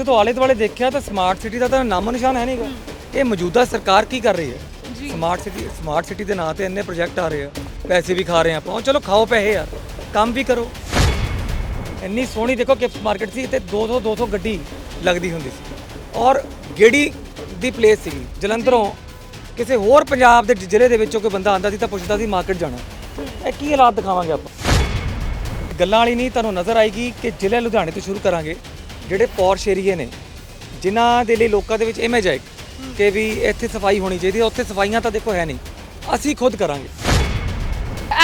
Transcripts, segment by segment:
ਜਦੋਂ ਆਲੇ ਦੁਆਲੇ ਦੇਖਿਆ ਤਾਂ ਸਮਾਰਟ ਸਿਟੀ ਦਾ ਤਾਂ ਨਾਮੋ ਨਿਸ਼ਾਨ ਹੈ ਨਹੀਂਗਾ ਇਹ ਮੌਜੂਦਾ ਸਰਕਾਰ ਕੀ ਕਰ ਰਹੀ ਹੈ? ਸਮਾਰਟ ਸਿਟੀ ਸਮਾਰਟ ਸਿਟੀ ਦੇ ਨਾਂ ਤੇ ਇੰਨੇ ਪ੍ਰੋਜੈਕਟ ਆ ਰਹੇ ਆ। ਪੈਸੇ ਵੀ ਖਾ ਰਹੇ ਆ ਆਪਾਂ। ਚਲੋ ਖਾਓ ਪੈਸੇ ਯਾਰ। ਕੰਮ ਵੀ ਕਰੋ। ਇੰਨੀ ਸੋਹਣੀ ਦੇਖੋ ਕਿਪਸ ਮਾਰਕੀਟ ਸੀ ਤੇ 200 200 ਗੱਡੀ ਲੱਗਦੀ ਹੁੰਦੀ ਸੀ। ਔਰ ਗੇੜੀ ਦੀ ਪਲੇਸ ਸੀਗੀ। ਜਲੰਧਰੋਂ ਕਿਸੇ ਹੋਰ ਪੰਜਾਬ ਦੇ ਜ਼ਿਲ੍ਹੇ ਦੇ ਵਿੱਚੋਂ ਕੋਈ ਬੰਦਾ ਆਂਦਾ ਸੀ ਤਾਂ ਪੁੱਛਦਾ ਸੀ ਮਾਰਕੀਟ ਜਾਣਾ। ਇਹ ਕੀ ਹਾਲਾਤ ਦਿਖਾਵਾਂਗੇ ਆਪਾਂ? ਗੱਲਾਂ ਵਾਲੀ ਨਹੀਂ ਤੁਹਾਨੂੰ ਨਜ਼ਰ ਆਏਗੀ ਕਿ ਜ਼ਿਲ੍ਹੇ ਲੁਧਿਆਣੇ ਤੋਂ ਸ਼ੁਰੂ ਕਰਾਂਗੇ। ਜਿਹੜੇ ਪੌਰਸ਼ ਏਰੀਏ ਨੇ ਜਿਨ੍ਹਾਂ ਦੇ ਲਈ ਲੋਕਾਂ ਦੇ ਵਿੱਚ ਇਮੇਜ ਹੈ। ਕਿ ਵੀ ਇੱਥੇ ਸਫ਼ਾਈ ਹੋਣੀ ਚਾਹੀਦੀ ਹੈ ਉੱਥੇ ਸਫਾਈਆਂ ਤਾਂ ਦੇਖੋ ਹੈ ਨਹੀਂ। ਅਸੀਂ ਖੁਦ ਕਰਾਂਗੇ।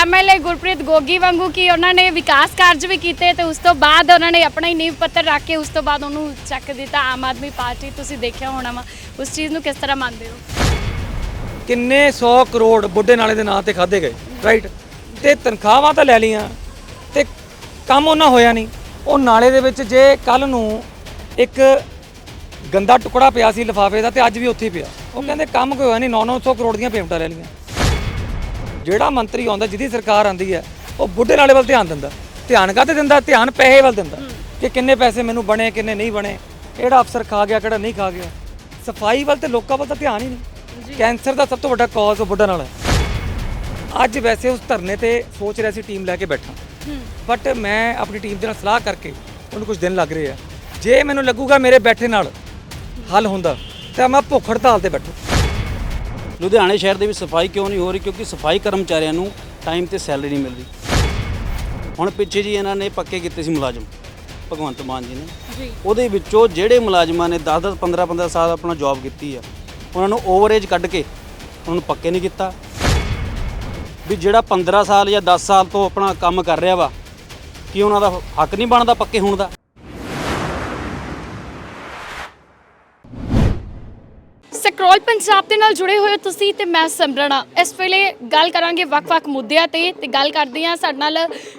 ਐਮਐਲਏ ਗੁਰਪ੍ਰੀਤ ਗੋਗੀ ਵਾਂਗੂ ਕਿ ਉਹਨਾਂ ਨੇ ਵਿਕਾਸ ਕਾਰਜ ਵੀ ਕੀਤੇ ਤੇ ਉਸ ਤੋਂ ਬਾਅਦ ਉਹਨਾਂ ਨੇ ਆਪਣਾ ਹੀ ਨੀਂਹ ਪੱਤਰ ਰੱਖ ਕੇ ਉਸ ਤੋਂ ਬਾਅਦ ਉਹਨੂੰ ਚੱਕ ਦਿੱਤਾ ਆਮ ਆਦਮੀ ਪਾਰਟੀ। ਤੁਸੀਂ ਦੇਖਿਆ ਹੋਣਾ ਵਾ ਉਸ ਚੀਜ਼ ਨੂੰ ਕਿਸ ਤਰ੍ਹਾਂ ਮੰਨਦੇ ਹੋ? ਕਿੰਨੇ 100 ਕਰੋੜ ਬੁੱਢੇ ਨਾਲੇ ਦੇ ਨਾਂ ਤੇ ਖਾਦੇ ਗਏ ਰਾਈਟ ਤੇ ਤਨਖਾਹਾਂ ਤਾਂ ਲੈ ਲਈਆਂ ਤੇ ਕੰਮ ਉਹਨਾਂ ਹੋਇਆ ਨਹੀਂ। ਉਹ ਨਾਲੇ ਦੇ ਵਿੱਚ ਜੇ ਕੱਲ ਨੂੰ ਇੱਕ ਗੰਦਾ ਟੁਕੜਾ ਪਿਆ ਸੀ ਲਿਫਾਫੇ ਦਾ ਤੇ ਅੱਜ ਵੀ ਉੱਥੇ ਹੀ ਪਿਆ। ਉਹ ਕਹਿੰਦੇ ਕੰਮ ਕੋਈ ਹੋਇਆ ਨਹੀਂ 9-900 ਕਰੋੜ ਦੀਆਂ ਪੇਮੈਂਟਾਂ ਲੈ ਲਈਆਂ। ਜਿਹੜਾ ਮੰਤਰੀ ਆਉਂਦਾ ਜਿਹਦੀ ਸਰਕਾਰ ਆਂਦੀ ਹੈ ਉਹ ਬੁੱਢੇ ਨਾਲੇ ਵੱਲ ਧਿਆਨ ਦਿੰਦਾ। ਧਿਆਨ ਕਾਹਤੇ ਦਿੰਦਾ? ਧਿਆਨ ਪੈਸੇ ਵੱਲ ਦਿੰਦਾ ਕਿ ਕਿੰਨੇ ਪੈਸੇ ਮੈਨੂੰ ਬਣੇ ਕਿੰਨੇ ਨਹੀਂ ਬਣੇ ਕਿਹੜਾ ਅਫਸਰ ਖਾ ਗਿਆ ਕਿਹੜਾ ਨਹੀਂ ਖਾ ਗਿਆ। ਸਫ਼ਾਈ ਵੱਲ ਤੇ ਲੋਕਾਂ ਵੱਲ ਤਾਂ ਧਿਆਨ ਹੀ ਨਹੀਂ। ਕੈਂਸਰ ਦਾ ਸਭ ਤੋਂ ਵੱਡਾ ਕਾਜ਼ ਉਹ ਬੁੱਢਾ ਨਾਲਾ ਹੈ। ਅੱਜ ਵੈਸੇ ਉਸ ਧਰਨੇ ਤੇ ਸੋਚ ਰਿਹਾ ਸੀ ਟੀਮ ਲੈ ਕੇ ਬੈਠਾ। ਬਟ ਮੈਂ ਆਪਣੀ ਟੀਮ ਦੇ ਨਾਲ ਸਲਾਹ ਕਰਕੇ ਉਹਨੂੰ ਕੁਝ ਦਿਨ ਲੱਗ ਰਹੇ ਆ। ਜੇ ਮੈਨੂੰ ਲੱਗੂਗਾ ਮੇਰੇ ਬੈਠੇ ਨਾਲ ਹੱਲ ਹੁੰਦਾ ਤਾਂ ਮੈਂ ਭੁੱਖ ਹੜਤਾਲ ਤੇ ਬੈਠੂ। ਲੁਧਿਆਣੇ ਸ਼ਹਿਰ ਦੇ ਵਿੱਚ ਸਫ਼ਾਈ ਕਿਉਂ ਨਹੀਂ ਹੋ ਰਹੀ? ਕਿਉਂਕਿ ਸਫ਼ਾਈ ਕਰਮਚਾਰੀਆਂ ਨੂੰ ਟਾਈਮ ਤੇ ਸੈਲਰੀ ਨਹੀਂ ਮਿਲ ਰਹੀ ਹੁਣ ਪਿੱਛੇ ਜੀ ਇਹਨਾਂ ਨੇ ਪੱਕੇ ਕੀਤੇ ਸੀ ਮੁਲਾਜ਼ਮ ਭਗਵੰਤ ਮਾਨ ਜੀ ਨੇ। ਜੀ। ਉਹਦੇ ਵਿੱਚੋਂ ਜਿਹੜੇ ਮੁਲਾਜ਼ਮਾਂ ਨੇ 10 10 15 15 ਸਾਲ ਆਪਣਾ ਜੌਬ ਕੀਤੀ ਆ ਉਹਨਾਂ ਨੂੰ ਓਵਰਏਜ ਕੱਢ ਕੇ ਉਹਨਾਂ ਨੂੰ ਪੱਕੇ ਨਹੀਂ ਕੀਤਾ। ਵੀ ਜਿਹੜਾ 15 ਸਾਲ ਜਾਂ 10 ਸਾਲ ਤੋਂ ਆਪਣਾ ਕੰਮ ਕਰ ਰਿਹਾ ਵਾ, ਕੀ ਉਹਨਾਂ ਦਾ ਹੱਕ ਨਹੀਂ ਬਣਦਾ ਪੱਕੇ ਹੋਣ ਦਾ? ਸਕਰੋਲ ਪੰਜਾਬ ਦੇ ਨਾਲ ਜੁੜੇ ਹੋਏ ਹੋ ਤੁਸੀਂ ਤੇ ਮੈਂ ਸਿਮਰਨਾ ਇਸ ਵੇਲੇ ਗੱਲ ਕਰਾਂਗੇ ਵੱਖ-ਵੱਖ ਮੁੱਦਿਆਂ ਤੇ ਤੇ ਗੱਲ ਕਰਦੇ ਹਾਂ ਸਾਡੇ ਨਾਲ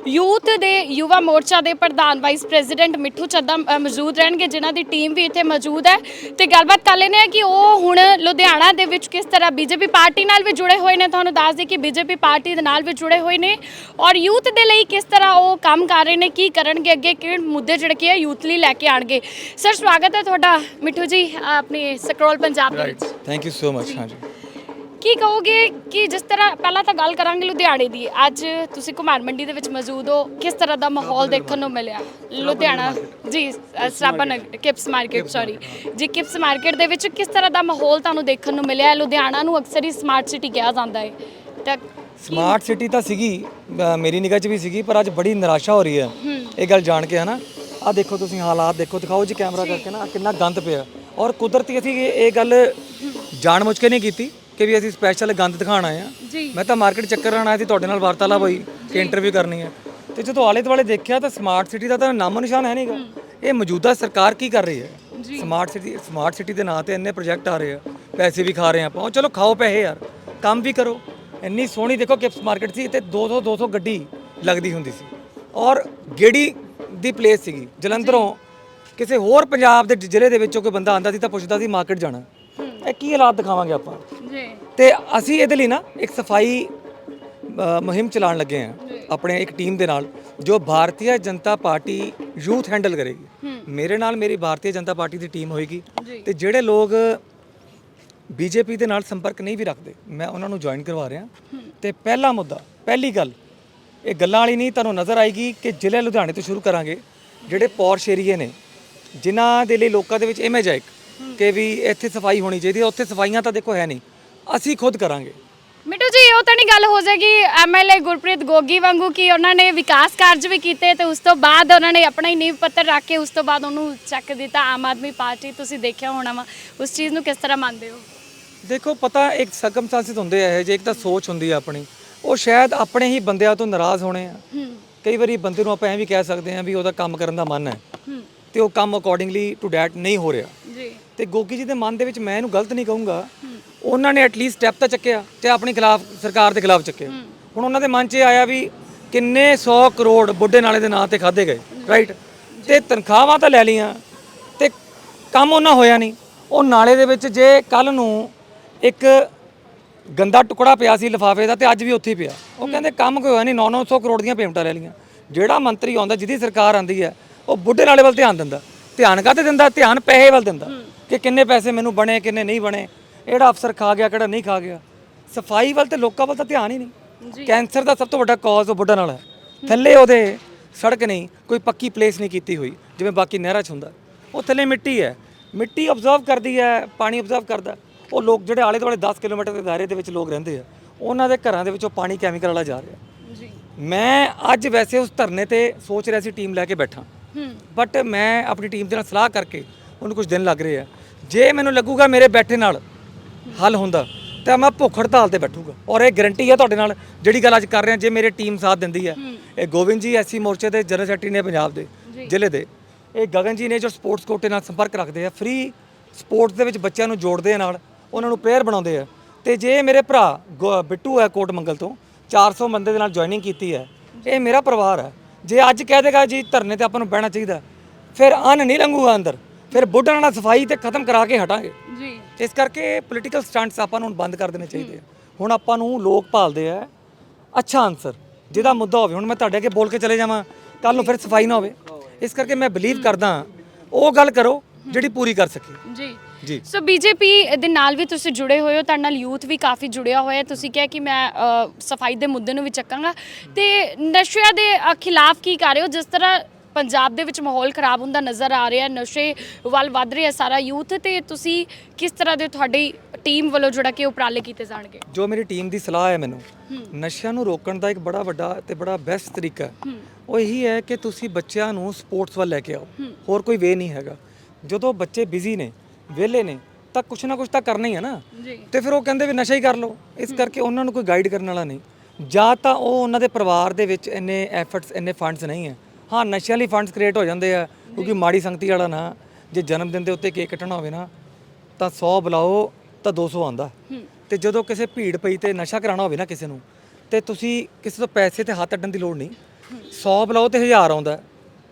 ਯੂਥ ਦੇ ਯੁਵਾ ਮੋਰਚਾ ਦੇ ਪ੍ਰਧਾਨ ਵਾਈਸ ਪ੍ਰੈਜ਼ੀਡੈਂਟ ਮਿੱਠੂ ਚੱਦਾ ਮੌਜੂਦ ਰਹਿਣਗੇ, ਜਿਨ੍ਹਾਂ ਦੀ ਟੀਮ ਵੀ ਇੱਥੇ ਮੌਜੂਦ ਹੈ। ਤੇ ਗੱਲਬਾਤ ਕਰ ਲੈਨੇ ਆ ਕਿ ਉਹ ਹੁਣ ਲੁਧਿਆਣਾ ਦੇ ਵਿੱਚ ਕਿਸ ਤਰ੍ਹਾਂ ਬੀਜੇਪੀ ਪਾਰਟੀ ਨਾਲ ਵੀ ਜੁੜੇ ਹੋਏ ਨੇ। ਤੁਹਾਨੂੰ ਦੱਸ ਦੇ ਕਿ ਬੀਜੇਪੀ ਪਾਰਟੀ ਦੇ ਨਾਲ ਵੀ ਜੁੜੇ ਹੋਏ ਨੇ ਔਰ ਯੂਥ ਦੇ ਲਈ ਕਿਸ ਤਰ੍ਹਾਂ ਉਹ ਕੰਮ ਕਰ ਰਹੇ ਨੇ, ਕੀ ਕਰਨਗੇ ਅੱਗੇ, ਕਿਹੜੇ ਮੁੱਦੇ ਜਿਹੜੇ ਕਿ ਯੂਥ ਲਈ ਲੈ ਕੇ ਆਣਗੇ। ਸਰ, ਸਵਾਗਤ ਹੈ ਤੁਹਾਡਾ। ਮਿੱਠੂ ਜੀ, ਆਪਣੀ ਸਕਰੋਲ ਪੰਜਾਬ ਦੇ ਵਿੱਚ। ਥੈਂਕ ਯੂ ਸੋ ਮਚ ਹਾਂਜੀ। ਕੀ ਕਹੋਗੇ ਕਿ ਜਿਸ ਤਰ੍ਹਾਂ ਪਹਿਲਾਂ ਤਾਂ ਗੱਲ ਕਰਾਂਗੇ ਲੁਧਿਆਣੇ ਦੀ ਅੱਜ ਤੁਸੀਂ ਕੁਮਾਰ ਮੰਡੀ ਦੇ ਵਿੱਚ ਮੌਜੂਦ ਹੋ ਕਿਸ ਤਰ੍ਹਾਂ ਦਾ ਮਾਹੌਲ ਦੇਖਣ ਨੂੰ ਮਿਲਿਆ? ਲੁਧਿਆਣਾ ਜੀ ਨਗਰ ਕਿਪਸ ਮਾਰਕੀਟ ਸੌਰੀ ਜੀ ਕਿਪਸ ਮਾਰਕੀਟ ਦੇ ਵਿੱਚ ਕਿਸ ਤਰ੍ਹਾਂ ਦਾ ਮਾਹੌਲ ਤੁਹਾਨੂੰ ਦੇਖਣ ਨੂੰ ਮਿਲਿਆ? ਲੁਧਿਆਣਾ ਨੂੰ ਅਕਸਰ ਹੀ ਸਮਾਰਟ ਸਿਟੀ ਕਿਹਾ ਜਾਂਦਾ ਹੈ ਤਾਂ ਸਮਾਰਟ ਸਿਟੀ ਤਾਂ ਸੀਗੀ ਅ, ਮੇਰੀ ਨਿਗਾਹ 'ਚ ਵੀ ਸੀਗੀ ਪਰ ਅੱਜ ਬੜੀ ਨਿਰਾਸ਼ਾ ਹੋ ਰਹੀ ਹੈ। ਇਹ ਗੱਲ ਜਾਣ ਕੇ ਹਨਾ? ਆ ਦੇਖੋ ਤੁਸੀਂ ਹਾਲਾਤ ਦੇਖੋ ਦਿਖਾਓ ਜੀ ਕੈਮਰਾ ਕਰਕੇ ਨਾ ਆਹ ਕਿੰਨਾ ਗੰਦ ਪਿਆ। ਔਰ ਕੁਦਰਤੀ ਅਸੀਂ ਇਹ ਇਹ ਗੱਲ ਜਾਣ ਮੁੱਝ ਕੇ ਨਹੀਂ ਕੀਤੀ ਕਿ ਵੀ ਅਸੀਂ ਸਪੈਸ਼ਲ ਗੰਦ ਦਿਖਾਣ ਆਏ ਆ ਜੀ। ਮੈਂ ਤਾਂ ਮਾਰਕੀਟ ਚੱਕਰ ਆਇਆ ਸੀ ਤੁਹਾਡੇ ਨਾਲ ਵਾਰਤਾਲਾਪ ਹੋਈ ਕਿ ਇੰਟਰਵਿਊ ਕਰਨੀ ਹੈ। ਤੇ ਜਦੋਂ ਆਲੇ ਦੁਆਲੇ ਦੇਖਿਆ ਤਾਂ ਸਮਾਰਟ ਸਿਟੀ ਦਾ ਤਾਂ ਨਾਮੋ ਨਿਸ਼ਾਨ ਹੈ ਨਹੀਂਗਾ ਇਹ ਮੌਜੂਦਾ ਸਰਕਾਰ ਕੀ ਕਰ ਰਹੀ ਹੈ? ਸਮਾਰਟ ਸਿਟੀ ਸਮਾਰਟ ਸਿਟੀ ਦੇ ਨਾਂ ਤੇ ਇੰਨੇ ਪ੍ਰੋਜੈਕਟ ਆ ਰਹੇ ਆ। ਪੈਸੇ ਵੀ ਖਾ ਰਹੇ ਆ ਆਪਾਂ। ਚਲੋ ਖਾਓ ਪੈਸੇ ਯਾਰ ਕੰਮ ਵੀ ਕਰੋ। ਇੰਨੀ ਸੋਹਣੀ ਦੇਖੋ ਕਿਪਸ ਮਾਰਕੀਟ ਸੀ ਤੇ 200 200 ਗੱਡੀ ਲੱਗਦੀ ਹੁੰਦੀ ਸੀ। ਔਰ ਗੇੜੀ ਦੀ ਪਲੇਸ ਸੀਗੀ ਜਲੰਧਰੋਂ। ਕਿਸੇ ਹੋਰ ਪੰਜਾਬ ਦੇ ਜ਼ਿਲ੍ਹੇ ਦੇ ਵਿੱਚੋਂ ਕੋਈ ਬੰਦਾ ਆਂਦਾ ਸੀ ਤਾਂ ਪੁੱਛਦਾ ਸੀ ਮਾਰਕੀਟ ਜਾਣਾ। ਇਹ ਕੀ ਹਾਲਾਤ ਦਿਖਾਵਾਂਗੇ ਆਪਾਂ? ਜੀ। ਤੇ ਅਸੀਂ ਇਹਦੇ ਲਈ ਨਾ ਇੱਕ ਸਫ਼ਾਈ ਅ, ਮੁਹਿੰਮ ਚਲਾਉਣ ਲੱਗੇ ਹਾਂ ਆਪਣੇ ਇੱਕ ਟੀਮ ਦੇ ਨਾਲ ਜੋ Bharatiya Janata party youth handle ਕਰੇਗੀ। ਮੇਰੇ ਨਾਲ ਮੇਰੀ ਭਾਰਤੀ ਜਨਤਾ ਪਾਰਟੀ ਦੀ ਟੀਮ ਹੋਏਗੀ ਤੇ ਜਿਹੜੇ ਲੋਕ ਬੀਜੇਪੀ ਦੇ ਨਾਲ ਸੰਪਰਕ ਨਹੀਂ ਵੀ ਰੱਖਦੇ ਮੈਂ ਉਹਨਾਂ ਨੂੰ ਜੁਆਇਨ ਕਰਵਾ ਰਿਹਾ। ਤੇ ਪਹਿਲਾ ਮੁੱਦਾ ਪਹਿਲੀ ਗੱਲ ਇਹ ਗੱਲਾਂ ਵਾਲੀ ਨਹੀਂ ਤੁਹਾਨੂੰ ਨਜ਼ਰ ਆਏਗੀ ਕਿ ਜ਼ਿਲ੍ਹੇ ਲੁਧਿਆਣੇ ਤੋਂ ਸ਼ੁਰੂ ਕਰਾਂਗੇ ਜਿਹੜੇ ਪੌਰਸ਼ ਏਰੀਏ ਨੇ ਜਿਨ੍ਹਾਂ ਦੇ ਲਈ ਲੋਕਾਂ ਦੇ ਵਿੱਚ ਇਮੇਜ ਹੈ ਇੱਕ। ਕਿ ਵੀ ਇੱਥੇ ਸਫ਼ਾਈ ਹੋਣੀ ਚਾਹੀਦੀ ਹੈ ਉੱਥੇ ਸਫਾਈਆਂ ਤਾਂ ਦੇਖੋ ਹੈ ਨਹੀਂ। ਅਸੀਂ ਖੁਦ ਕਰਾਂਗੇ। ਮਿੱਠੂ ਜੀ ਉਹ ਤਾਂ ਨਹੀਂ ਗੱਲ ਹੋ ਜਾਏਗੀ ਐਮਐਲਏ ਗੁਰਪ੍ਰੀਤ ਗੋਗੀ ਵਾਂਗੂ ਕਿ ਉਹਨਾਂ ਨੇ ਵਿਕਾਸ ਕਾਰਜ ਵੀ ਕੀਤੇ ਤੇ ਉਸ ਤੋਂ ਬਾਅਦ ਉਹਨਾਂ ਨੇ ਆਪਣਾ ਹੀ ਨੀਂਹ ਪੱਤਰ ਰੱਖ ਕੇ ਉਸ ਤੋਂ ਬਾਅਦ ਉਹਨੂੰ ਚੱਕ ਦਿੱਤਾ। ਆਮ ਆਦਮੀ ਪਾਰਟੀ ਤੁਸੀਂ ਦੇਖਿਆ ਹੋਣਾ ਵਾ ਉਸ ਚੀਜ਼ ਨੂੰ ਕਿਸ ਤਰ੍ਹਾਂ ਮੰਨਦੇ ਹੋ? ਦੇਖੋ ਪਤਾ ਇੱਕ ਸਰਕਮਸਟੈਂਸਸ ਹੁੰਦੇ ਆ ਇਹ ਜੇ ਇੱਕ ਤਾਂ ਸੋਚ ਹੁੰਦੀ ਆ ਆਪਣੀ। ਉਹ ਸ਼ਾਇਦ ਆਪਣੇ ਹੀ ਬੰਦਿਆਂ ਤੋਂ ਨਾਰਾਜ਼ ਹੋਣੇ ਆ। ਕਈ ਵਾਰੀ ਬੰਦੇ ਨੂੰ ਆਪਾਂ ਐਂ ਵੀ ਕਹਿ ਸਕਦੇ ਆ ਵੀ ਉਹਦਾ ਕੰਮ ਕਰਨ ਦਾ ਮਨ ਹੈ ਤੇ ਉਹ ਕੰਮ ਅਕੋਰਡਿੰਗਲੀ ਟੂ ਡੈਟ ਨਹੀਂ ਹੋ ਰਿਹਾ। ਤੇ ਗੋਗੀ ਜੀ ਦੇ ਮਨ ਦੇ ਵਿੱਚ ਮੈਂ ਇਹਨੂੰ ਗਲਤ ਨਹੀਂ ਕਹੂੰਗਾ। ਉਹਨਾਂ ਨੇ ਐਟਲੀਸਟ ਸਟੈਪ ਤਾਂ ਚੱਕਿਆ ਤੇ ਆਪਣੀ ਖਿਲਾਫ, ਸਰਕਾਰ ਦੇ ਖਿਲਾਫ ਚੱਕਿਆ। ਹੁਣ ਉਹਨਾਂ ਦੇ ਮਨ 'ਚ ਇਹ ਆਇਆ ਵੀ ਕਿੰਨੇ 100 ਕਰੋੜ ਬੁੱਢੇ ਨਾਲੇ ਦੇ ਨਾਂ ਤੇ ਖਾਦੇ ਗਏ ਰਾਈਟ ਤੇ ਤਨਖਾਹਾਂ ਤਾਂ ਲੈ ਲਈਆਂ, ਤੇ ਕੰਮ ਉਹਨਾਂ ਹੋਇਆ ਨਹੀਂ। ਉਹ ਨਾਲੇ ਦੇ ਵਿੱਚ ਜੇ ਕੱਲ ਨੂੰ ਇੱਕ ਗੰਦਾ ਟੁਕੜਾ ਪਿਆ ਸੀ ਲਿਫਾਫੇ ਦਾ ਤੇ ਅੱਜ ਵੀ ਉੱਥੇ ਹੀ ਪਿਆ। ਉਹ ਕਹਿੰਦੇ ਕੰਮ ਕੋਈ ਹੋਇਆ ਨਹੀਂ 9-900 ਕਰੋੜ ਦੀਆਂ ਪੇਮੈਂਟਾਂ ਲੈ ਲਈਆਂ। ਜਿਹੜਾ ਮੰਤਰੀ ਆਉਂਦਾ, ਜਿਹਦੀ ਸਰਕਾਰ ਆਂਦੀ ਹੈ, ਉਹ ਬੁੱਢੇ ਨਾਲੇ ਵੱਲ ਧਿਆਨ ਦਿੰਦਾ। ਧਿਆਨ ਕਾਹਤੇ ਦਿੰਦਾ? ਧਿਆਨ ਪੈਸੇ ਵੱਲ ਦਿੰਦਾ। ਕਿ ਕਿੰਨੇ ਪੈਸੇ ਮੈਨੂੰ ਬਣੇ ਕਿੰਨੇ ਨਹੀਂ ਬਣੇ। ਇਹੜਾ ਅਫਸਰ ਖਾ ਗਿਆ ਕਿਹੜਾ ਨਹੀਂ ਖਾ ਗਿਆ। ਸਫ਼ਾਈ ਵੱਲ ਤੇ ਲੋਕਾਂ ਵੱਲ ਤਾਂ ਧਿਆਨ ਹੀ ਨਹੀਂ। ਕੈਂਸਰ ਦਾ ਸਭ ਤੋਂ ਵੱਡਾ ਕਾਜ਼ ਉਹ ਬੁੱਢਾ ਨਾਲ ਹੈ। ਥੱਲੇ ਉਹਦੇ ਸੜਕ ਨਹੀਂ ਕੋਈ ਪੱਕੀ ਪਲੇਸ ਨਹੀਂ ਕੀਤੀ ਹੋਈ ਜਿਵੇਂ ਬਾਕੀ ਨਹਿਰਾਂ 'ਚ ਹੁੰਦਾ। ਉਹ ਥੱਲੇ ਮਿੱਟੀ ਹੈ। ਮਿੱਟੀ ਆਬਜ਼ਰਵ ਕਰਦੀ ਹੈ ਪਾਣੀ ਆਬਜ਼ਰਵ ਕਰਦਾ ਉਹ ਲੋਕ ਜਿਹੜੇ ਆਲੇ ਦੁਆਲੇ 10 ਕਿਲੋਮੀਟਰ ਦੇ ਦਾਇਰੇ ਦੇ ਵਿੱਚ ਲੋਕ ਰਹਿੰਦੇ ਆ ਉਹਨਾਂ ਦੇ ਘਰਾਂ ਦੇ ਵਿੱਚੋਂ ਪਾਣੀ ਕੈਮੀਕਲ ਵਾਲਾ ਜਾ ਰਿਹਾ। ਜੀ। ਮੈਂ ਅੱਜ ਵੈਸੇ ਉਸ ਧਰਨੇ ਤੇ ਸੋਚ ਰਿਹਾ ਸੀ ਟੀਮ ਲੈ ਕੇ ਬੈਠਾ। ਬਟ ਮੈਂ ਆਪਣੀ ਟੀਮ ਦੇ ਨਾਲ ਸਲਾਹ ਕਰਕੇ ਉਹਨੂੰ ਕੁਝ ਦਿਨ ਲੱਗ ਰਹੇ ਆ। ਜੇ ਮੈਨੂੰ ਲੱਗੂਗਾ ਮੇਰੇ ਬੈਠੇ ਨਾਲ ਹੱਲ ਹੁੰਦਾ ਤਾਂ ਮੈਂ ਭੁੱਖ ਹੜਤਾਲ ਤੇ ਬੈਠੂਗਾ। ਔਰ ਇਹ ਗਰੰਟੀ ਹੈ ਤੁਹਾਡੇ ਨਾਲ ਜਿਹੜੀ ਗੱਲ ਅੱਜ ਕਰ ਰਹੇ ਹਾਂ ਜੇ ਮੇਰੀ ਟੀਮ ਸਾਥ ਦਿੰਦੀ ਹੈ। ਇਹ ਗੋਬਿੰਦ ਜੀ ਐਸਸੀ ਮੋਰਚੇ ਦੇ ਜਨਰਲ ਸੈਕਟਰੀ ਨੇ ਪੰਜਾਬ ਦੇ ਜ਼ਿਲ੍ਹੇ ਦੇ। ਇਹ ਗਗਨ ਜੀ ਨੇ ਜੋ ਸਪੋਰਟਸ ਕੋਟੇ ਨਾਲ ਸੰਪਰਕ ਰੱਖਦੇ ਆ ਫ੍ਰੀ ਸਪੋਰਟਸ ਦੇ ਵਿੱਚ ਬੱਚਿਆਂ ਨੂੰ ਜੋੜਦੇ ਆ ਨਾਲ ਉਹਨਾਂ ਨੂੰ ਪਲੇਅਰ ਬਣਾਉਂਦੇ ਆ। ਤੇ ਜੇ ਮੇਰੇ ਭਰਾ ਬਿੱਟੂ ਹੈ ਕੋਟ ਮੰਗਲ ਤੋਂ 400 ਬੰਦੇ ਦੇ ਨਾਲ ਜੁਆਇਨਿੰਗ ਕੀਤੀ ਹੈ ਇਹ ਮੇਰਾ ਪਰਿਵਾਰ ਹੈ। ਜੇ ਅੱਜ ਕਹਿ ਦੇਗਾ ਜੀ ਧਰਨੇ ਤੇ ਆਪਾਂ ਨੂੰ ਬਹਿਣਾ ਚਾਹੀਦਾ ਫਿਰ ਅੰਨ ਨਹੀਂ ਲੰਘੂਗਾ ਅੰਦਰ। ਫਿਰ ਬੁੱਢਾ ਨਾਲ ਸਫ਼ਾਈ ਤੇ ਖਤਮ ਕਰਾ ਕੇ ਹਟਾਂਗੇ। ਜੀ। ਇਸ ਕਰਕੇ ਪੋਲੀਟੀਕਲ ਸਟੰਟਸ ਆਪਾਂ ਨੂੰ ਹੁਣ ਬੰਦ ਕਰ ਦੇਣੇ ਚਾਹੀਦੇ ਆ। ਹੁਣ ਆਪਾਂ ਨੂੰ ਲੋਕ ਭਾਲਦੇ ਆ। ਅੱਛਾ ਆਨਸਰ ਜਿਹਦਾ ਮੁੱਦਾ ਹੋਵੇ। ਹੁਣ ਮੈਂ ਤੁਹਾਡੇ ਅੱਗੇ ਬੋਲ ਕੇ ਚਲੇ ਜਾਵਾਂ। ਕੱਲ ਨੂੰ ਫਿਰ ਸਫ਼ਾਈ ਨਾ ਹੋਵੇ। ਇਸ ਕਰਕੇ ਮੈਂ ਬਲੀਵ ਕਰਦਾ ਉਹ ਗੱਲ ਕਰੋ ਜਿਹੜੀ ਪੂਰੀ ਕਰ ਸਕੀ। ਜੀ। ਜੀ। ਸੋ ਬੀਜੇਪੀ ਦੇ ਨਾਲ ਵੀ ਤੁਸੀਂ ਜੁੜੇ ਹੋਏ ਹੋ। ਤੁਹਾਡੇ ਨਾਲ ਯੂਥ ਵੀ ਕਾਫੀ ਜੁੜਿਆ ਹੋਇਆ। ਹੈ ਤੁਸੀਂ ਕਿਹਾ ਕਿ ਮੈਂ ਸਫ਼ਾਈ ਦੇ ਮੁੱਦੇ ਨੂੰ ਵੀ ਚੱਕਾਂਗਾ। ਤੇ ਨਸ਼ਿਆਂ ਦੇ ਖਿਲਾਫ ਕੀ ਕਰ ਰਹੇ ਹੋ? ਜਿਸ ਤਰ੍ਹਾਂ ਪੰਜਾਬ ਦੇ ਵਿੱਚ ਮਾਹੌਲ ਖਰਾਬ ਹੁੰਦਾ ਨਜ਼ਰ ਆ ਰਿਹਾ ਨਸ਼ੇ ਵੱਲ ਵੱਧ ਰਿਹਾ ਸਾਰਾ ਯੂਥ ਤੇ ਤੁਸੀਂ ਕਿਸ ਤਰ੍ਹਾਂ ਦੇ ਤੁਹਾਡੀ ਟੀਮ ਵੱਲੋਂ ਜਿਹੜਾ ਕਿ ਉਪਰਾਲੇ ਕੀਤੇ ਜਾਣਗੇ? ਜੋ ਮੇਰੀ ਟੀਮ ਦੀ ਸਲਾਹ ਹੈ ਮੈਨੂੰ ਨਸ਼ਿਆਂ ਨੂੰ ਰੋਕਣ ਦਾ ਇੱਕ ਬੜਾ ਵੱਡਾ ਤੇ ਬੜਾ ਬੈਸਟ ਤਰੀਕਾ। ਉਹ ਇਹੀ ਹੈ ਕਿ ਤੁਸੀਂ ਬੱਚਿਆਂ ਨੂੰ ਸਪੋਰਟਸ ਵੱਲ ਲੈ ਕੇ ਆਓ। ਹੋਰ ਕੋਈ ਵੇ ਨਹੀਂ ਹੈਗਾ। ਜਦੋਂ ਬੱਚੇ ਬਿਜ਼ੀ ਨੇ ਵਿਹਲੇ ਨੇ ਤਾਂ ਕੁਛ ਨਾ ਕੁਛ ਤਾਂ ਕਰਨਾ ਹੀ ਹੈ ਨਾ। ਤੇ ਫਿਰ ਉਹ ਕਹਿੰਦੇ ਵੀ ਨਸ਼ਾ ਹੀ ਕਰ ਲਓ। ਇਸ ਕਰਕੇ ਉਹਨਾਂ ਨੂੰ ਕੋਈ ਗਾਈਡ ਕਰਨ ਵਾਲਾ ਨਹੀਂ। ਜਾਂ ਤਾਂ ਉਹ ਉਹਨਾਂ ਦੇ ਪਰਿਵਾਰ ਦੇ ਵਿੱਚ ਇੰਨੇ ਐਫਰਟਸ ਇੰਨੇ ਫੰਡਸ ਨਹੀਂ ਹੈ। ਹਾਂ ਨਸ਼ਿਆਂ ਲਈ ਫੰਡਸ ਕ੍ਰੀਏਟ ਹੋ ਜਾਂਦੇ ਆ ਕਿਉਂਕਿ ਮਾੜੀ ਸੰਗਤੀ ਵਾਲਾ ਨਾ ਜੇ ਜਨਮ ਦਿਨ ਦੇ ਉੱਤੇ ਕੇਕ ਕੱਟਣਾ ਹੋਵੇ ਨਾ ਤਾਂ 100 ਬੁਲਾਓ ਤਾਂ 200 ਆਉਂਦਾ। ਤੇ ਜਦੋਂ ਕਿਸੇ ਭੀੜ ਪਈ ਤੇ ਨਸ਼ਾ ਕਰਾਉਣਾ ਹੋਵੇ ਨਾ ਕਿਸੇ ਨੂੰ ਤੇ ਤੁਸੀਂ ਕਿਸੇ ਤੋਂ ਪੈਸੇ ਤੇ ਹੱਥ ਅੱਡਣ ਦੀ ਲੋੜ ਨਹੀਂ। 100 ਬੁਲਾਓ ਤੇ 1000 ਆਉਂਦਾ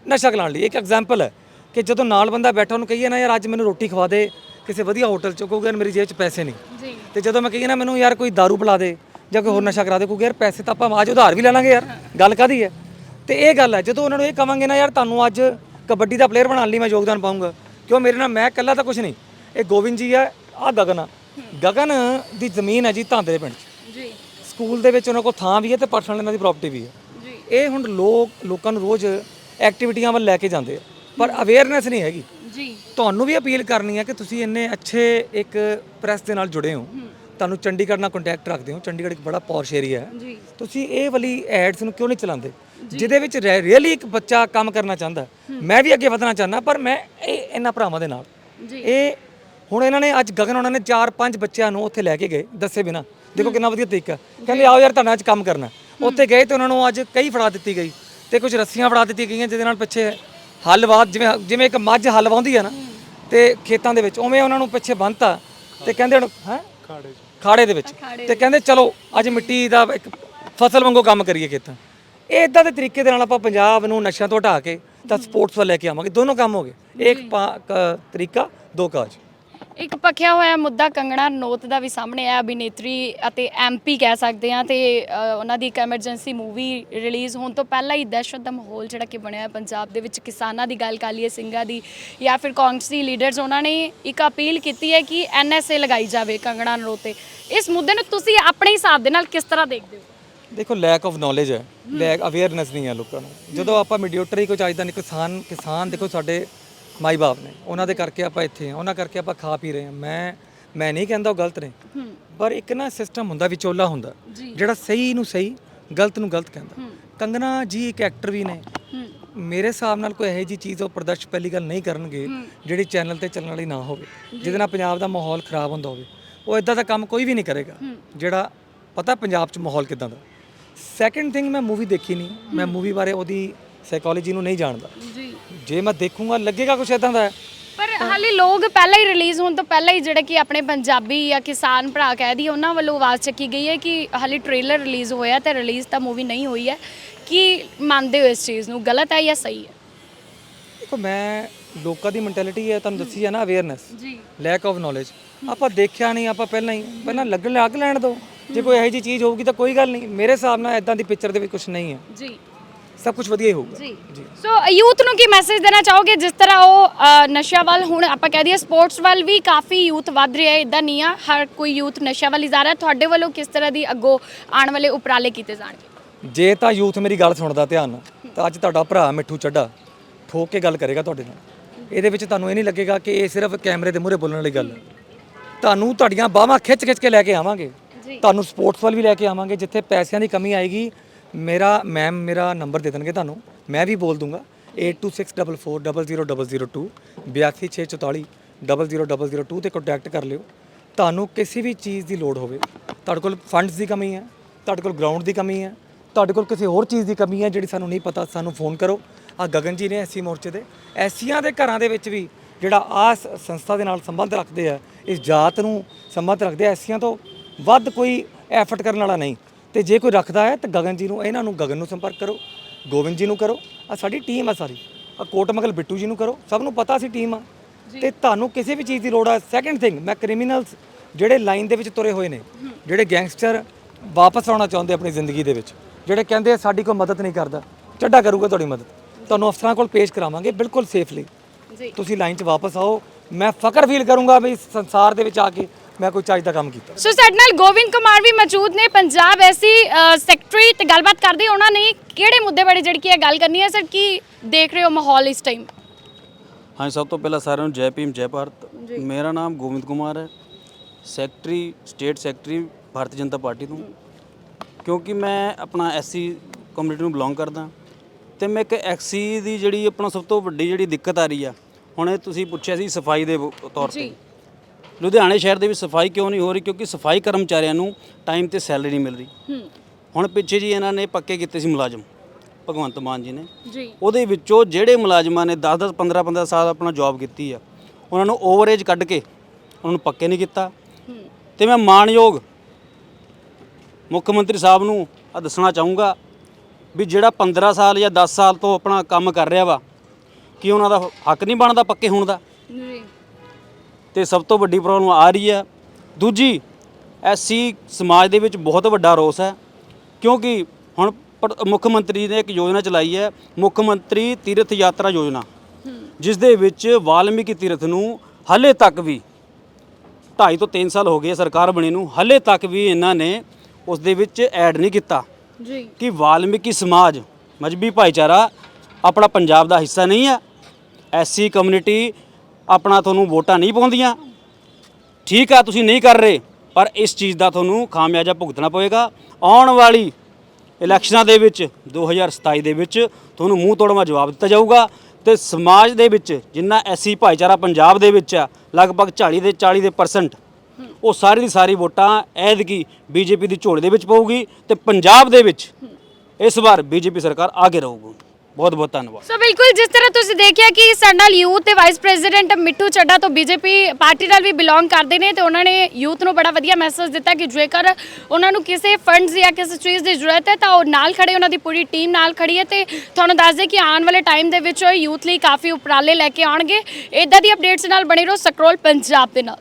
ਨਸ਼ਾ ਕਰਾਉਣ ਲਈ। ਇੱਕ ਐਗਜ਼ਾਮਪਲ ਹੈ ਕਿ ਜਦੋਂ ਨਾਲ ਬੰਦਾ ਬੈਠਾ ਉਹਨੂੰ ਕਹੀਏ ਨਾ ਯਾਰ ਅੱਜ ਮੈਨੂੰ ਰੋਟੀ ਖਵਾ ਦੇ ਕਿਸੇ ਵਧੀਆ ਹੋਟਲ ਚ ਕਹੂਗਾ ਯਾਰ ਮੇਰੀ ਜੇਬ 'ਚ ਪੈਸੇ ਨਹੀਂ। ਜੀ। ਤੇ ਜਦੋਂ ਮੈਂ ਕਹੀ ਨਾ ਮੈਨੂੰ ਯਾਰ ਕੋਈ दारू ਪਿਲਾ ਦੇ ਜਾਂ ਕੋਈ ਹੋਰ ਨਸ਼ਾ ਕਰਾ ਦੇ ਕੋਈ ਯਾਰ ਪੈਸੇ ਤਾਂ ਆਪਾਂ ਅੱਜ ਉਧਾਰ ਵੀ ਲੈ ਲਾਂਗੇ ਯਾਰ। ਗੱਲ ਕਾਦੀ ਹੈ? ਤੇ ਇਹ ਗੱਲ ਹੈ ਜਦੋਂ ਉਹਨਾਂ ਨੂੰ ਇਹ ਕਵਾਂਗੇ ਨਾ ਯਾਰ ਤੁਹਾਨੂੰ ਅੱਜ ਕਬੱਡੀ ਦਾ ਪਲੇਅਰ ਬਣਾਉਣ ਲਈ ਮੈਂ ਯੋਗਦਾਨ ਪਾਉਂਗਾ ਕਿਉਂ? ਮੇਰੇ ਨਾਲ ਮੈਂ ਇਕੱਲਾ ਤਾਂ ਕੁਝ ਨਹੀਂ। ਇਹ ਗੋਬਿੰਦ ਜੀ ਹੈ ਆ ਗਗਨ ਆ। ਗਗਨ ਦੀ ਜ਼ਮੀਨ ਹੈ ਜੀ ਧਾਂਦੇ ਦੇ ਪਿੰਡ 'ਚ। ਜੀ। ਸਕੂਲ ਦੇ ਵਿੱਚ ਉਹਨਾਂ ਕੋਲ ਥਾਂ ਵੀ ਹੈ ਤੇ ਪਰਸਨਲ ਇਹਨਾਂ ਦੀ ਪ੍ਰਾਪਰਟੀ ਵੀ ਹੈ। ਜੀ। ਇਹ ਹੁਣ ਲੋਕ ਲੋਕਾਂ ਨੂੰ ਰੋਜ਼ ਐਕਟੀਵਿਟੀਆਂ ਵੱਲ ਲੈ ਕੇ ਜਾਂਦੇ ਆ ਪਰ ਅਵੇਅਰਨੈਸ ਨਹੀਂ ਹੈਗੀ। ਜੀ। ਤੁਹਾਨੂੰ ਵੀ ਅਪੀਲ ਕਰਨੀ ਹੈ ਕਿ ਤੁਸੀਂ ਇੰਨੇ ਅੱਛੇ ਇੱਕ ਪ੍ਰੈਸ ਦੇ ਨਾਲ ਜੁੜੇ ਹੋ। ਤੁਹਾਨੂੰ ਚੰਡੀਗੜ੍ਹ ਨਾਲ ਕੰਟੈਕਟ ਰੱਖਦੇ ਹੋ। ਚੰਡੀਗੜ੍ਹ ਇੱਕ ਬੜਾ ਪੌਸ਼ ਏਰੀਆ ਹੈ। ਜੀ। ਤੁਸੀਂ ਇਹ ਵਾਲੀ ਐਡਸ ਨੂੰ ਕਿਉਂ ਨਹੀਂ ਚਲਾਉਂਦੇ? ਜਿਹਦੇ ਵਿੱਚ ਰੀਅਲੀ ਇੱਕ ਬੱਚਾ ਕੰਮ ਕਰਨਾ ਚਾਹੁੰਦਾ। ਮੈਂ ਵੀ ਅੱਗੇ ਵਧਣਾ ਚਾਹੁੰਦਾ ਪਰ ਮੈਂ ਇਹ ਇਹਨਾਂ ਭਰਾਵਾਂ ਦੇ ਨਾਲ। ਜੀ। ਇਹ ਹੁਣ ਇਹਨਾਂ ਨੇ ਅੱਜ ਗਗਨ ਉਹਨਾਂ ਨੇ 4-5 ਬੱਚਿਆਂ ਨੂੰ ਉੱਥੇ ਲੈ ਕੇ ਗਏ ਦੱਸੇ ਬਿਨਾ। ਦੇਖੋ ਕਿੰਨਾ ਵਧੀਆ ਤਰੀਕਾ। ਕਹਿੰਦੇ ਆਓ ਯਾਰ ਤੁਹਾਡੇ ਅੱਜ ਕੰਮ ਕਰਨਾ ਉੱਥੇ ਗਏ ਤੇ ਉਹਨਾਂ ਨੂੰ ਅੱਜ ਕਈ ਫੜਾ ਦਿੱਤੀ ਗਈ ਤੇ ਕੁਝ ਰੱਸੀਆਂ ਫੜਾ ਦਿੱਤੀ ਗਈਆਂ ਜਿਹਦੇ ਨਾਲ ਪਿੱਛੇ ਹਲਵਾਦ ਜਿਵੇਂ ਜਿਵੇਂ ਇੱਕ ਮੱਝ ਹਲ ਵਾਉਂਦੀ ਹੈ। ਨਾ ਤੇ ਖੇਤਾਂ ਦੇ ਵਿੱਚ ਉਵੇਂ ਉਹਨਾਂ ਨੂੰ ਪਿੱਛੇ ਬੰਨਤਾ ਤੇ ਕਹਿੰਦੇ ਹੁਣ ਹੈ? ਖਾੜੇ ਖਾੜੇ ਦੇ ਵਿੱਚ। ਤੇ ਕਹਿੰਦੇ ਚਲੋ ਅੱਜ ਮਿੱਟੀ ਦਾ ਇੱਕ ਫਸਲ ਵਾਂਗੂ ਕੰਮ ਕਰੀਏ ਖੇਤਾਂ। ਇਹ ਇਦਾਂ ਦੇ ਤਰੀਕੇ ਦੇ ਨਾਲ ਆਪਾਂ ਪੰਜਾਬ ਨੂੰ ਨਸ਼ਿਆਂ ਤੋਂ ਹਟਾ ਕੇ ਤਾਂ ਸਪੋਰਟਸ ਵੱਲ ਲੈ ਕੇ ਆਵਾਂਗੇ। ਦੋਨੋਂ ਕੰਮ ਹੋ ਗਏ। ਇੱਕ ਪਾ- ਕ- ਤਰੀਕਾ ਦੋ ਕਾਜ। ਇੱਕ ਪੱਖਿਆ ਹੋਇਆ ਮੁੱਦਾ ਕੰਗਣਾ ਰਣੌਤ ਦਾ ਵੀ ਸਾਹਮਣੇ ਆਇਆ। ਅਭਿਨੇਤਰੀ ਅਤੇ ਐਮਪੀ ਕਹਿ ਸਕਦੇ ਆ ਤੇ ਅ, ਉਹਨਾਂ ਦੀ ਇੱਕ ਐਮਰਜੈਂਸੀ ਮੂਵੀ ਰਿਲੀਜ਼ ਹੋਣ ਤੋਂ ਪਹਿਲਾਂ ਹੀ ਦਹਿਸ਼ਤ ਦਾ ਮਾਹੌਲ ਜਿਹੜਾ ਕਿ ਬਣਿਆ ਹੈ ਪੰਜਾਬ ਦੇ ਵਿੱਚ। ਕਿਸਾਨਾਂ ਦੀ ਗੱਲ ਕਰ ਲਈਏ ਸਿੰਘਾਂ ਦੀ ਜਾਂ ਫਿਰ ਕਾਂਗਰਸੀ ਲੀਡਰਸ ਉਹਨਾਂ ਨੇ ਇੱਕ ਅਪੀਲ ਕੀਤੀ ਹੈ ਕਿ ਐਨਐਸਏ ਲਗਾਈ ਜਾਵੇ ਕੰਗਣਾ ਰਣੌਤ ਤੇ। ਇਸ ਮੁੱਦੇ ਨੂੰ ਤੁਸੀਂ ਆਪਣੇ ਹਿਸਾਬ ਦੇ ਨਾਲ ਕਿਸ ਤਰ੍ਹਾਂ ਦੇਖਦੇ ਹੋ? ਦੇਖੋ ਲੈਕ ਆਫ ਨੌਲੇਜ ਹੈ। ਲੈਕ ਅਵੇਅਰਨੈਸ ਨਹੀਂ ਹੈ ਲੋਕਾਂ ਨੂੰ। ਜਦੋਂ ਆਪਾਂ ਮੀਡੀਏਟਰ ਕੋਈ ਚਾਹੀਦਾ ਨਹੀਂ ਕਿਸਾਨ ਕਿਸਾਨ ਦੇਖੋ ਸਾਡੇ ਮਾਈ ਬਾਪ ਨੇ। ਉਹਨਾਂ ਦੇ ਕਰਕੇ ਆਪਾਂ ਇੱਥੇ ਆ ਉਹਨਾਂ ਕਰਕੇ ਆਪਾਂ ਖਾ ਪੀ ਰਹੇ ਹਾਂ। ਮੈਂ ਮੈਂ ਨਹੀਂ ਕਹਿੰਦਾ ਉਹ ਗਲਤ ਨੇ। ਪਰ ਇੱਕ ਨਾ ਸਿਸਟਮ ਹੁੰਦਾ ਵਿਚੋਲਾ ਹੁੰਦਾ। ਜਿਹੜਾ ਸਹੀ ਨੂੰ ਸਹੀ ਗਲਤ ਨੂੰ ਗਲਤ ਕਹਿੰਦਾ। ਕੰਗਨਾ ਜੀ ਇੱਕ ਐਕਟਰ ਵੀ ਨੇ। ਮੇਰੇ ਹਿਸਾਬ ਨਾਲ ਕੋਈ ਇਹੋ ਜੀ ਚੀਜ਼ ਉਹ ਪ੍ਰਦਰਸ਼ ਪਹਿਲੀ ਗੱਲ ਨਹੀਂ ਕਰਨਗੇ ਜਿਹੜੀ ਚੈਨਲ ਤੇ ਚੱਲਣ ਵਾਲੀ ਨਾ ਹੋਵੇ। ਜਿਹਦੇ ਨਾਲ ਪੰਜਾਬ ਦਾ ਮਾਹੌਲ ਖਰਾਬ ਹੁੰਦਾ ਹੋਵੇ। ਉਹ ਇਦਾਂ ਦਾ ਕੰਮ ਕੋਈ ਵੀ ਨਹੀਂ ਕਰੇਗਾ। ਜਿਹੜਾ ਪਤਾ ਪੰਜਾਬ 'ਚ ਮਾਹੌਲ ਕਿਦਾਂ ਦਾ? ਸੈਕੰਡ ਥਿੰਗ ਮੈਂ ਮੂਵੀ ਦੇਖੀ ਨਹੀਂ। ਮੈਂ ਮੂਵੀ ਬਾਰੇ ਉਹਦੀ ਸਾਈਕੋਲੋਜੀ ਨੂੰ ਨਹੀਂ ਜਾਣਦਾ। ਜੀ। ਜੇ ਮੈਂ ਦੇਖੂੰਗਾ ਲੱਗੇਗਾ ਕੁਝ ਇਦਾਂ ਦਾ? ਹੈ ਪਰ ਹਾਲੇ ਲੋਕ ਪਹਿਲਾਂ ਹੀ ਰਿਲੀਜ਼ ਹੋਣ ਤੋਂ ਪਹਿਲਾਂ ਹੀ ਜਿਹੜੇ ਕਿ ਆਪਣੇ ਪੰਜਾਬੀ ਜਾਂ ਕਿਸਾਨ ਭਰਾ ਕਹਿ ਦੀ ਉਹਨਾਂ ਵੱਲੋਂ ਆਵਾਜ਼ ਚੱਕੀ ਗਈ ਹੈ ਕਿ ਹਾਲੇ ਟ੍ਰੇਲਰ ਰਿਲੀਜ਼ ਹੋਇਆ ਤੇ ਰਿਲੀਜ਼ ਤਾਂ ਮੂਵੀ ਨਹੀਂ ਹੋਈ ਹੈ। ਕੀ ਮੰਨਦੇ ਹੋ ਇਸ ਚੀਜ਼ ਨੂੰ? ਗਲਤ ਹੈ ਜਾਂ ਸਹੀ ਹੈ? ਦੇਖੋ ਮੈਂ ਲੋਕਾਂ ਦੀ ਮੈਂਟੈਲਿਟੀ ਹੈ ਤੁਹਾਨੂੰ ਦੱਸੀ ਹੈ ਨਾ ਅਵੇਅਰਨੈਸ ਜੀ। ਲੈਕ ਆਫ ਨੌਲੇਜ ਆਪਾਂ ਦੇਖਿਆ ਨਹੀਂ ਆਪਾਂ ਪਹਿਲਾਂ ਹੀ ਪਹਿਲਾਂ ਲੱਗਣ ਲੱਗ ਲੈਣ ਦਿਓ ਜੇ ਕੋਈ ਇਹੋ ਜੀ ਚੀਜ਼ ਹੋਊਗੀ ਤਾਂ ਕੋਈ ਗੱਲ ਨਹੀਂ ਮੇਰੇ ਹਿਸਾਬ ਨਾਲ ਇਦਾਂ ਦੀ ਪਿਕਚਰ ਦੇ ਵਿੱਚ ਕੁਝ ਨਹੀਂ ਹੈ। ਜੀ। ਸਭ ਕੁਝ ਵਧੀਆ ਹੀ ਹੋਊਗਾ। ਜੀ। ਸੋ ਯੂਥ ਨੂੰ ਕੀ ਮੈਸੇਜ ਦੇਣਾ ਚਾਹੋਗੇ? ਜਿਸ ਤਰ੍ਹਾਂ ਉਹ ਨਸ਼ਿਆਂ ਵੱਲ ਹੁਣ ਆਪਾਂ ਕਹਿ ਦਈਏ ਸਪੋਰਟਸ ਵੱਲ ਵੀ ਕਾਫੀ ਯੂਥ ਵੱਧ ਰਿਹਾ ਹੈ ਇਦਾਂ ਨਹੀਂ ਆ। ਹਰ ਕੋਈ ਯੂਥ ਨਸ਼ਿਆਂ ਵੱਲ ਹੀ ਜਾ ਰਿਹਾ। ਤੁਹਾਡੇ ਵੱਲੋਂ ਕਿਸ ਤਰ੍ਹਾਂ ਦੀ ਅੱਗੋਂ ਆਉਣ ਵਾਲੇ ਉਪਰਾਲੇ ਕੀਤੇ ਜਾਣਗੇ? ਜੇ ਤਾਂ ਯੂਥ ਮੇਰੀ ਗੱਲ ਸੁਣਦਾ ਧਿਆਨ ਨਾਲ ਤਾਂ ਅੱਜ ਤੁਹਾਡਾ ਭਰਾ ਮਿੱਠੂ ਚੱਡਾ ਠੋਕ ਕੇ ਗੱਲ ਕਰੇਗਾ ਤੁਹਾਡੇ ਨਾਲ। ਇਹਦੇ ਵਿੱਚ ਤੁਹਾਨੂੰ ਇਹ ਨਹੀਂ ਲੱਗੇਗਾ ਕਿ ਇਹ ਸਿਰਫ ਕੈਮਰੇ ਦੇ ਮੂਹਰੇ ਬੋਲਣ ਵਾਲੀ ਗੱਲ ਹੈ। ਤੁਹਾਨੂੰ ਤੁਹਾਡੀਆਂ ਬਾਹਾਂ ਖਿੱਚ ਖਿੱਚ ਕੇ ਲੈ ਕੇ ਆਵਾਂਗੇ। ਤੁਹਾਨੂੰ ਸਪੋਰਟਸ ਵੱਲ ਵੀ ਲੈ ਕੇ ਆਵਾਂਗੇ ਜਿੱਥੇ ਪੈਸਿਆਂ ਦੀ ਕਮੀ ਆਏਗੀ। ਮੇਰਾ ਮੈਮ ਮੇਰਾ ਨੰਬਰ ਦੇ ਦੇਣਗੇ ਤੁਹਾਨੂੰ। ਮੈਂ ਵੀ ਬੋਲ ਦੂੰਗਾ। 8264400002 82644 00002 ਤੇ ਕੰਟੈਕਟ ਕਰ ਲਿਓ। ਤੁਹਾਨੂੰ ਕਿਸੇ ਵੀ ਚੀਜ਼ ਦੀ ਲੋੜ ਹੋਵੇ। ਤੁਹਾਡੇ ਕੋਲ ਫੰਡਸ ਦੀ ਕਮੀ ਹੈ ਤੁਹਾਡੇ ਕੋਲ ਗਰਾਊਂਡ ਦੀ ਕਮੀ ਹੈ ਤੁਹਾਡੇ ਕੋਲ ਕਿਸੇ ਹੋਰ ਚੀਜ਼ ਦੀ ਕਮੀ ਹੈ ਜਿਹੜੀ ਸਾਨੂੰ ਨਹੀਂ ਪਤਾ ਸਾਨੂੰ ਫੋਨ ਕਰੋ। ਆ ਗਗਨ ਜੀ ਨੇ ਐਸੀ ਮੋਰਚੇ ਦੇ। ਐਸੀਆਂ ਦੇ ਘਰਾਂ ਦੇ ਵਿੱਚ ਵੀ ਜਿਹੜਾ ਆ ਸੰਸਥਾ ਦੇ ਨਾਲ ਸੰਬੰਧ ਰੱਖਦੇ ਆ ਇਸ ਜਾਤ ਨੂੰ ਸੰਬੰਧ ਰੱਖਦੇ ਆ ਐਸੀਆਂ ਤੋਂ ਵੱਧ ਕੋਈ ਐਫਰਟ ਕਰਨ ਵਾਲਾ ਨਹੀਂ। ਤੇ ਜੇ ਕੋਈ ਰੱਖਦਾ ਹੈ ਤਾਂ ਗਗਨ ਜੀ ਨੂੰ ਇਹਨਾਂ ਨੂੰ ਗਗਨ ਨੂੰ ਸੰਪਰਕ ਕਰੋ ਗੋਬਿੰਦ ਜੀ ਨੂੰ ਕਰੋ ਆ ਸਾਡੀ ਟੀਮ ਆ ਸਾਰੀ। ਆ ਕੋਟਮਗਲ ਬਿੱਟੂ ਜੀ ਨੂੰ ਕਰੋ ਸਭ ਨੂੰ ਪਤਾ ਸੀ ਟੀਮ ਆ। ਤੇ ਤੁਹਾਨੂੰ ਕਿਸੇ ਵੀ ਚੀਜ਼ ਦੀ ਲੋੜ ਆ ਸੈਕੰਡ ਥਿੰਗ ਮੈਂ ਕ੍ਰਿਮੀਨਲਸ ਜਿਹੜੇ ਲਾਈਨ ਦੇ ਵਿੱਚ ਤੁਰੇ ਹੋਏ ਨੇ ਜਿਹੜੇ ਗੈਂਗਸਟਰ ਵਾਪਸ ਆਉਣਾ ਚਾਹੁੰਦੇ ਆਪਣੀ ਜ਼ਿੰਦਗੀ ਦੇ ਵਿੱਚ ਜਿਹੜੇ ਕਹਿੰਦੇ ਸਾਡੀ ਕੋਈ ਮਦਦ ਨਹੀਂ ਕਰਦਾ ਚੱਡਾ ਕਰੂਗਾ ਤੁਹਾਡੀ ਮਦਦ। ਤੁਹਾਨੂੰ ਅਫਸਰਾਂ ਕੋਲ ਪੇਸ਼ ਕਰਾਵਾਂਗੇ ਬਿਲਕੁਲ ਸੇਫਲੀ ਜੀ। ਤੁਸੀਂ ਲਾਈਨ 'ਚ ਵਾਪਸ ਆਓ। ਮੈਂ ਫਖਰ ਫੀਲ ਕਰੂੰਗਾ ਵੀ ਇਸ ਸੰਸਾਰ ਦੇ ਵਿੱਚ ਆ ਕੇ ਮੈਂ ਕੋਈ ਚੱਜ ਦਾ ਕੰਮ ਕੀਤਾ। ਸੋ ਸਾਡੇ ਨਾਲ ਗੋਬਿੰਦ ਕੁਮਾਰ ਵੀ ਮੌਜੂਦ ਨੇ ਪੰਜਾਬ ਐਸੀ ਸੈਕਟਰੀ ਤੇ ਗੱਲਬਾਤ ਕਰਦੇ। ਉਹਨਾਂ ਨੇ ਕਿਹੜੇ ਮੁੱਦੇ ਬਾਰੇ ਜਿਹੜੀ ਕੀ ਹੈ ਗੱਲ ਕਰਨੀ ਹੈ? ਸਰ ਕੀ ਦੇਖ ਰਹੇ ਹੋ ਮਾਹੌਲ ਇਸ ਟਾਈਮ ਹਾਂਜੀ ਸਭ ਤੋਂ ਪਹਿਲਾਂ ਸਾਰਿਆਂ ਨੂੰ ਜੈ ਭੀਮ ਜੈ ਭਾਰਤ। ਮੇਰਾ ਨਾਮ ਗੋਬਿੰਦ ਕੁਮਾਰ ਹੈ। Secretary state secretary Bharatiya Janata Party ਤੋਂ। ਕਿਉਂਕਿ ਮੈਂ ਆਪਣਾ ਐਸਸੀ ਕਮਿਊਨਿਟੀ ਨੂੰ ਬਿਲੋਂਗ ਕਰਦਾ। ਤੇ ਮੈਂ ਇੱਕ ਐਕਸੀ ਦੀ ਜਿਹੜੀ ਆਪਣਾ ਸਭ ਤੋਂ ਵੱਡੀ ਜਿਹੜੀ ਦਿੱਕਤ ਆ ਰਹੀ ਆ ਹੁਣ ਇਹ ਤੁਸੀਂ ਪੁੱਛਿਆ ਸੀ ਸਫ਼ਾਈ ਦੇ ਤੌਰ ਤੇ। ਲੁਧਿਆਣੇ ਸ਼ਹਿਰ ਦੇ ਵਿੱਚ ਸਫ਼ਾਈ ਕਿਉਂ ਨਹੀਂ ਹੋ ਰਹੀ? ਕਿਉਂਕਿ ਸਫ਼ਾਈ ਕਰਮਚਾਰੀਆਂ ਨੂੰ ਟਾਈਮ ਤੇ ਸੈਲਰੀ ਨਹੀਂ ਮਿਲ ਰਹੀ। ਹੁਣ ਪਿੱਛੇ ਜੀ ਇਹਨਾਂ ਨੇ ਪੱਕੇ ਕੀਤੇ ਸੀ ਮੁਲਾਜ਼ਮ ਭਗਵੰਤ ਮਾਨ ਜੀ ਨੇ। ਜੀ। ਉਹਦੇ ਵਿੱਚੋਂ ਜਿਹੜੇ ਮੁਲਾਜ਼ਮਾਂ ਨੇ 10 10 15 15 ਸਾਲ ਆਪਣਾ ਜੌਬ ਕੀਤੀ ਆ ਉਹਨਾਂ ਨੂੰ ਓਵਰਏਜ ਕੱਢ ਕੇ ਉਹਨਾਂ ਨੂੰ ਪੱਕੇ ਨਹੀਂ ਕੀਤਾ। ਤੇ ਮੈਂ ਮਾਣਯੋਗ ਮੁੱਖ ਮੰਤਰੀ ਸਾਹਿਬ ਨੂੰ ਆ ਦੱਸਣਾ ਚਾਹੂੰਗਾ ਵੀ ਜਿਹੜਾ 15 ਸਾਲ ਜਾਂ 10 ਸਾਲ ਤੋਂ ਆਪਣਾ ਕੰਮ ਕਰ ਰਿਹਾ ਵਾ ਕੀ ਉਹਨਾਂ ਦਾ ਹੱਕ ਨਹੀਂ ਬਣਦਾ ਪੱਕੇ ਹੋਣ ਦਾ? ਜੀ ਤੇ ਸਭ ਤੋਂ ਵੱਡੀ ਪ੍ਰੋਬਲਮ ਆ ਰਹੀ ਹੈ। ਦੂਜੀ ਐਸੀ ਸਮਾਜ ਦੇ ਵਿੱਚ ਬਹੁਤ ਵੱਡਾ ਰੋਸ ਹੈ। ਕਿਉਂਕਿ ਹੁਣ ਮੁੱਖ ਮੰਤਰੀ ਨੇ ਇੱਕ ਯੋਜਨਾ ਚਲਾਈ ਹੈ ਮੁੱਖ ਮੰਤਰੀ ਤੀਰਥ ਯਾਤਰਾ ਯੋਜਨਾ। ਜਿਸ ਦੇ ਵਿੱਚ ਵਾਲਮੀਕੀ ਤੀਰਥ ਨੂੰ ਹਲੇ ਤੱਕ ਵੀ 2.5 ਤੋਂ 3 ਸਾਲ ਹੋ ਗਏ ਸਰਕਾਰ ਬਣੀ ਨੂੰ ਹਲੇ ਤੱਕ ਵੀ ਇਹਨਾਂ ਨੇ ਉਸ ਦੇ ਵਿੱਚ ਐਡ ਨਹੀਂ ਕੀਤਾ। ਜੀ। ਕਿ ਵਾਲਮੀਕੀ ਸਮਾਜ, ਮਜਬੀ ਭਾਈਚਾਰਾ ਆਪਣਾ ਪੰਜਾਬ ਦਾ ਹਿੱਸਾ ਨਹੀਂ ਹੈ। ਐਸੀ ਕਮਿਊਨਿਟੀ ਆਪਣਾ ਤੁਹਾਨੂੰ ਵੋਟਾਂ ਨਹੀਂ ਪਾਉਂਦੀਆਂ। ਠੀਕ ਆ, ਤੁਸੀਂ ਨਹੀਂ ਕਰ ਰਹੇ, ਪਰ ਇਸ ਚੀਜ਼ ਦਾ ਤੁਹਾਨੂੰ ਖਾਮਿਆਜਾ ਭੁਗਤਣਾ ਪਵੇਗਾ। ਆਉਣ ਵਾਲੀ ਇਲੈਕਸ਼ਨਾਂ ਦੇ ਵਿੱਚ 2027 ਦੇ ਵਿੱਚ ਤੁਹਾਨੂੰ ਮੂੰਹ ਤੋੜਵਾ ਜਵਾਬ ਦਿੱਤਾ ਜਾਊਗਾ। ਤੇ ਸਮਾਜ ਦੇ ਵਿੱਚ ਜਿੰਨਾ ਐਸੀ ਭਾਈਚਾਰਾ ਪੰਜਾਬ ਦੇ ਵਿੱਚ ਆ, ਲਗਭਗ 40 ਦੇ 40 ਦੇ ਪਰਸੈਂਟ ਉਹ ਸਾਰੀ ਦੀ ਸਾਰੀ ਵੋਟਾਂ ਐਤਕੀ ਬੀਜੇਪੀ ਦੀ ਝੋਲੀ ਦੇ ਵਿੱਚ ਪਊਗੀ ਤੇ ਪੰਜਾਬ ਦੇ ਵਿੱਚ ਇਸ ਵਾਰ ਬੀਜੇਪੀ ਸਰਕਾਰ ਆਗੇ ਰਹੂਗੀ। ਬਹੁਤ ਬਹੁਤ ਧੰਨਵਾਦ। ਸੋ ਬਿਲਕੁਲ, ਜਿਸ ਤਰ੍ਹਾਂ ਤੁਸੀਂ ਦੇਖਿਆ ਕਿ ਸਾਡੇ ਨਾਲ ਯੂਥ ਤੇ ਵਾਈਸ ਪ੍ਰੈਜ਼ੀਡੈਂਟ ਮਿੱਠੂ ਚੱਡਾ ਤੋਂ ਬੀਜੇਪੀ ਪਾਰਟੀ ਨਾਲ ਵੀ ਬਿਲੋਂਗ ਕਰਦੇ ਨੇ ਤੇ ਉਹਨਾਂ ਨੇ ਯੂਥ ਨੂੰ ਬੜਾ ਵਧੀਆ ਮੈਸੇਜ ਦਿੱਤਾ ਕਿ ਜੇਕਰ ਉਹਨਾਂ ਨੂੰ ਕਿਸੇ ਫੰਡਸ ਜਾਂ ਕਿਸੇ ਚੀਜ਼ ਦੀ ਜ਼ਰੂਰਤ ਹੈ ਤਾਂ ਉਹ ਨਾਲ ਖੜੇ, ਉਹਨਾਂ ਦੀ ਪੂਰੀ ਟੀਮ ਨਾਲ ਖੜੀ ਹੈ ਤੇ ਤੁਹਾਨੂੰ ਦੱਸ ਦੇ ਕਿ ਆਉਣ ਵਾਲੇ ਟਾਈਮ ਦੇ ਵਿੱਚ ਉਹ ਯੂਥ ਲਈ ਕਾਫੀ ਉਪਰਾਲੇ ਲੈ ਕੇ ਆਉਣਗੇ। ਇਦਾਂ ਦੀ ਅਪਡੇਟਸ ਨਾਲ ਬਣੇ ਰਹੋ ਸਕਰੋਲ ਪੰਜਾਬ ਦੇ ਨਾਲ।